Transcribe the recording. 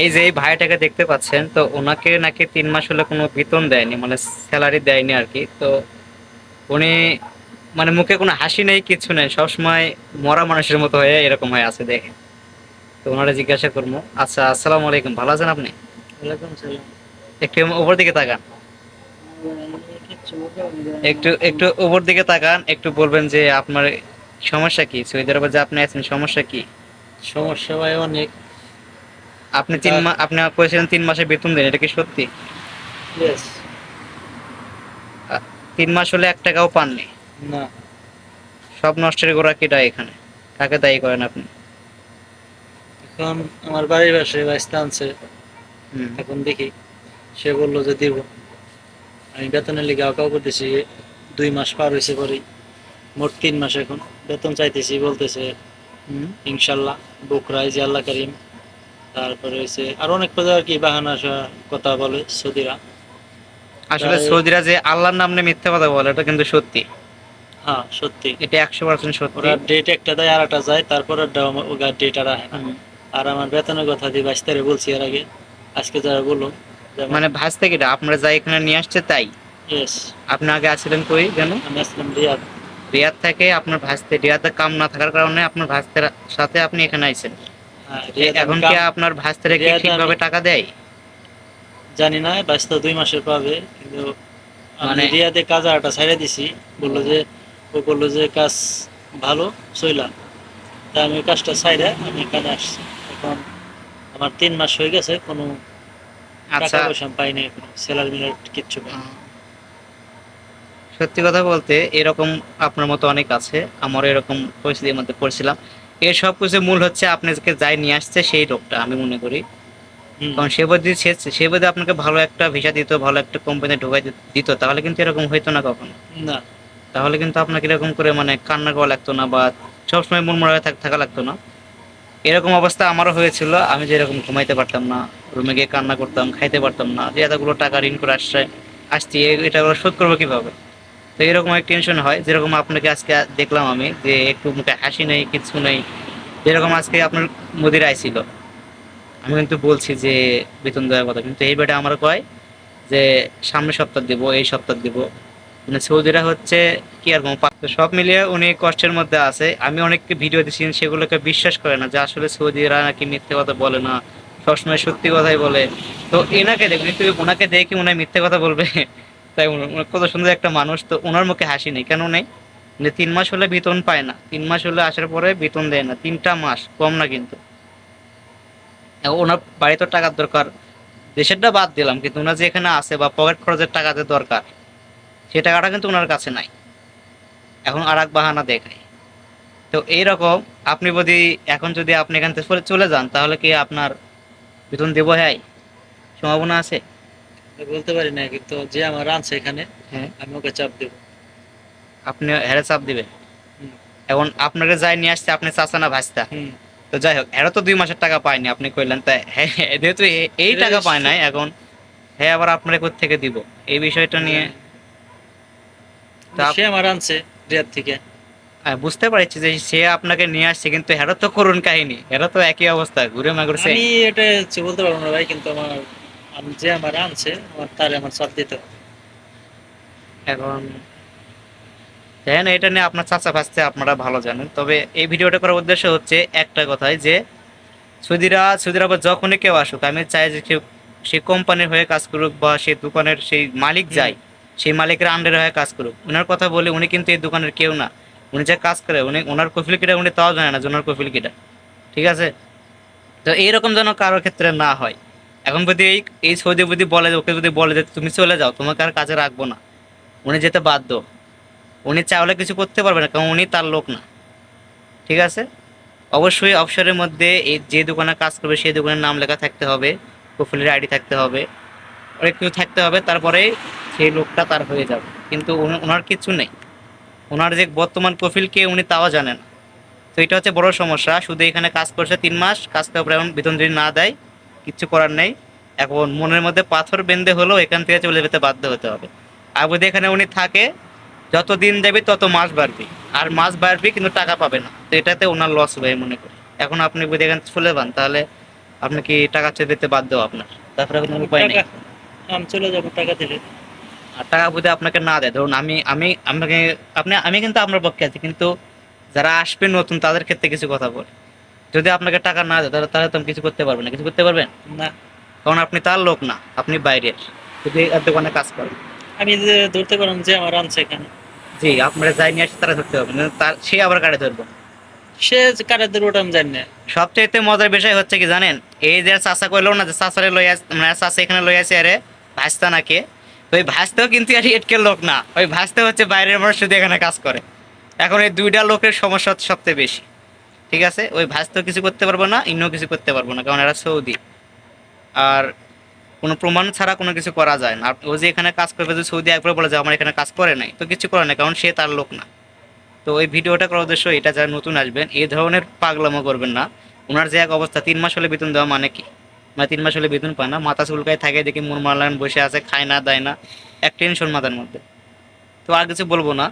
এই যে এই ভাইটাকে দেখতে পাচ্ছেন তো ওনাকে নাকি তিন মাস হলে কোনো বেতন দেয়নি মানে স্যালারি দেয়নি আর কি। তো উনি মানে মুখে কোনো হাসি নেই কিছু নেই সবসময় মরা মানুষের মতো হয়ে এরকম হয়ে আছে দেখে। তো ওনারা জিজ্ঞাসা করব আচ্ছা আসসালামু আলাইকুম ভালো আছেন আপনি? একটু উপর দিকে তাকান। একটু একটু উপর দিকে তাকান একটু বলবেন যে আপনার সমস্যা কি? সৌদি আরবে যে আপনি আছেন সমস্যা কি? সমস্যা ভাই অনেক। আপনি তিন মাস আপনি করেছিলেন তিন মাসে বেতন দেন এটা কি সত্যি? তিন মাস হলে এক টাকাও পাননি? না। সব নষ্টের গোড়া কেটা এখানে? কাকে দায়ী করেন আপনি? এখন আমার বাড়ির পাশে বাইসতে আনছে হুম। এখন দেখি সে বলল যে দিব। আমি বেতনের লিগে আঁকাও করতেছি দুই মাস পার হয়েছে পরে। মোট তিন মাস এখন। বেতন চাইতেছি বলতেছে হুম। ইনশাল্লাহ বুকরাই যে আল্লাহ করিম। তারপরে আর অনেক কি বাহানা কথা বলে সৌদিরা। আসলে সৌদিরা যে আল্লাহর নাম নিয়ে মিথ্যা কথা বলে এটা কিন্তু সত্যি। হ্যাঁ সত্যি। এটা একশো পার্সেন্ট সত্যি। ওরা ডেট একটা দেয় আর একটা যায় তারপরে ডেট আর আহে আর আমার বেতনের কথা দিয়ে বাইশ তারিখ বলছি এর আগে আজকে যারা বলল মানে ভাজ থেকে আপনারা যা এখানে নিয়ে আসছে তাই? ইয়েস আপনি আগে আছিলেন কই কেন আমি আসলাম রিয়াদ। রিয়াদ থেকে আপনার ভাজতে রিয়াদে কাম না থাকার কারণে আপনার ভাজতের সাথে আপনি এখানে আইছেন। রিয়াদ এখন কি আপনার ভাজতেরা কি ঠিকভাবে টাকা দেয়? জানি না বাইশ তো দুই মাসের পাবে কিন্তু মানে- রিয়াদে কাজ আরটা ছাড়ে দিছি বলল যে ও বলল যে কাজ ভালো চইলা তা আমি কাজটা ছাইরে আমি এখানে আসছি। এখন আমার তিন মাস হয়ে গেছে কোনো টাকা আচ্ছা পয়সা আমি পাইনি এখনও স্যালারি মিলার কিচ্ছু পাই সত্যি কথা বলতে এরকম আপনার মতো অনেক আছে আমারও এরকম পরিস্থিতির মধ্যে পড়ছিলাম। এর সব কিছু মূল হচ্ছে আপনাকে যাই নিয়ে আসছে সেই লোকটা আমি মনে করি। কারণ সে যদি সে সে যদি আপনাকে ভালো একটা ভিসা দিত ভালো একটা কোম্পানি ঢোকাই দিত- দিত তাহলে কিন্তু এরকম হইতো না কখনো। না। তাহলে কিন্তু আপনাকে এরকম করে মানে কান্না করা লাগতো না বা সবসময় মন মরা থাকা লাগতো না। এরকম অবস্থা আমারও হয়েছিল। আমি যেরকম ঘুমাইতে পারতাম না রুমে গিয়ে কান্না করতাম খাইতে পারতাম না যে এতগুলো টাকা ঋণ করে আসছে আসছি এটা ওরা শোধ করব কীভাবে? তো এরকম এক টেনশন হয়। যেরকম আপনাকে আজকে দেখলাম আমি যে একটু মুখে হাসি নেই কিছু নেই যেরকম আজকে আপনার মুদির আইছিল আমি কিন্তু বলছি যে, বেতন দেওয়ার কথা। কিন্তু এই বেটা আমার কয় যে, সামনের সপ্তাহ দিব, এই সপ্তাহ দিব। মানে সৌদিরা হচ্ছে, কি আর সব মিলিয়ে উনি কষ্টের মধ্যে আছে। আমি অনেককে ভিডিও দিচ্ছি সেগুলোকে বিশ্বাস করে না যে, আসলে সৌদিরা নাকি মিথ্যে কথা বলে না, সবসময় সত্যি কথাই বলে। তো এনাকে দেখুন কিন্তু ওনাকে দেখে উনি মিথ্যে কথা বলবে। তাই কত সুন্দর একটা মানুষ, তো ওনার মুখে হাসি নেই। কেন নেই? তিন মাস হলে বেতন পায় না তিন মাস হলে আসার পরে বেতন দেয় না তিনটা মাস কম না কিন্তু। ওনার বাড়িতে টাকার দরকার দেশেরটা বাদ দিলাম কিন্তু ওনার যে এখানে আছে বা পকেট খরচের টাকাতে দরকার সে টাকাটা কিন্তু ওনার কাছে নাই। এখন আর এক বাহানা দেখায় তো এইরকম আপনি যদি এখন যদি আপনি এখান থেকে চলে- চলে যান তাহলে কি আপনার বেতন দেবো হ্যাঁ? সম্ভাবনা আছে? বলতে পারি না কিন্তু যে আমার আনছে এখানে হ্যাঁ। আমি ওকে চাপ দেবো। আপনি হেরে চাপ দিবেন। এখন আপনাকে যাই নিয়ে আসছে আপনি চাচা না হুম। তো যাই হোক এরা তো দুই মাসের টাকা পায়নি আপনি কইলেন তাই হ্যাঁ হ্যাঁ, যেহেতু এই টাকা পায় নাই এখন হ্যাঁ আবার আপনার থেকে দিব? এই বিষয়টা নিয়ে সে আমার আনছে রিয়াদ থেকে। আমি বুঝতে পারছি যে সে আপনাকে নিয়ে আসছে কিন্তু এরা তো করুণ কাহিনী এরা তো একই অবস্থা ঘুরে মাগুর আমি এটা বলতে পারব না ভাই কিন্তু আমার আমি যে আমার আনছে আমার তারে আমার চাপ দিতে এখন দেখেন এটা নিয়ে আপনার চাচা ভাসতে আপনারা ভালো জানেন। তবে এই ভিডিওটা করার উদ্দেশ্য হচ্ছে একটা কথাই যে সুদিরা সুদিরা আবার যখনই কেউ আসুক আমি চাই যে সেই কোম্পানির হয়ে কাজ করুক বা সেই দোকানের সেই মালিক যায় সেই মালিকের আন্ডারে হয়ে কাজ করুক। ওনার কথা বলে উনি কিন্তু এই দোকানের কেউ না। উনি যে কাজ করে উনি ওনার কফিল কিটা উনি তাও জানে না যে ওনার কফিল কিটা ঠিক আছে? তো এইরকম যেন কারোর ক্ষেত্রে না হয়। এখন যদি এই এই সৌদি যদি বলে ওকে যদি বলে যে তুমি চলে যাও তোমাকে আর কাজে রাখব না। উনি যেতে বাধ্য। উনি চাইলে কিছু করতে পারবে না, কারণ উনি তার লোক না। ঠিক আছে? অবশ্যই অবসরের মধ্যে এই যে দোকানে কাজ করবে, সেই দোকানের নাম লেখা থাকতে হবে কফিলের আইডি থাকতে হবে, অনেক কিছু থাকতে হবে, তারপরে সেই লোকটা তার হয়ে যাবে। কিন্তু ওনার কিছু নেই। ওনার যে বর্তমান প্রোফাইল কে উনি তাও জানেন তো এটা হচ্ছে বড় সমস্যা। শুধু এখানে কাজ করছে তিন মাস, কাজ করার পরে এখন বেতন যদি না দেয় কিচ্ছু করার নেই। এখন মনের মধ্যে পাথর বেঁধে হলেও এখান থেকে চলে যেতে বাধ্য হতে হবে। আর যদি এখানে উনি থাকে যত দিন যাবে তত মাস বাড়বে। আর মাস বাড়বে কিন্তু টাকা পাবে না। তো এটাতে ওনার লস হবে মনে করি। এখন আপনি যদি এখান চলে যান তাহলে আপনি কি টাকা চেয়ে দিতে বাধ্য আপনার? তারপরে কোনো উপায় নেই। আমি চলে যাব টাকা দিলে। আর টাকা যদি আপনাকে না দেয় ধরুন আমি আমি আপনাকে আপনি আমি কিন্তু আপনার পক্ষে আছি কিন্তু যারা আসবে নতুন তাদের ক্ষেত্রে কিছু কথা বলি। যদি আপনাকে টাকা না দেয় তাহলে তাহলে তো আমি কিছু করতে পারবেন না। কিছু করতে পারবেন? না। কারণ আপনি তার লোক না আপনি বাইরের। যদি এর দোকানে কাজ করেন। আমি যে ধরতে পারলাম যে আমার আনছে এখানে। জি আপনারা যাই নিয়ে আসে তারা ধরতে পারবেন তার সে আবার কাটে ধরবো? সে কারে ধরবো ওটা আমি জানি না। সবচেয়ে মজার বিষয় হচ্ছে কি জানেন এই যে চাষা কইলো না যে চাষারে লই আস মানে চাষা এখানে লই আসে আরে ভাস্তা নাকে? ওই ভাস্তাও কিন্তু আর এটকের লোক না ওই ভাস্তা হচ্ছে বাইরের মানুষ শুধু এখানে কাজ করে। এখন এই দুইটা লোকের সমস্যা হচ্ছে সবচেয়ে বেশি ঠিক আছে? ওই ভাস্তাও কিছু করতে পারব না ইন্নও কিছু করতে পারব না কারণ এরা সৌদি। আর কোনো প্রমাণ ছাড়া কোনো কিছু করা যায় না। ও যে এখানে কাজ করবে যদি সৌদি একবার বলে যে, আমার এখানে কাজ করে নাই। তো কিছু করে না কারণ সে তার লোক না। তো ওই ভিডিওটা করার উদ্দেশ্য এটা, যারা নতুন আসবেন এই ধরনের পাগলামো করবেন না। ওনার যে এক অবস্থা, তিন মাস হলে বেতন দেওয়া মানে কি? মানে তিন মাস হলে বেতন পায় না। মাথা চুলকায় থাকে, দেখি মুরমালান বসে আছে, খায় না, দেয় না। এক টেনশন মাথার মধ্যে। তো আর কিছু বলব না।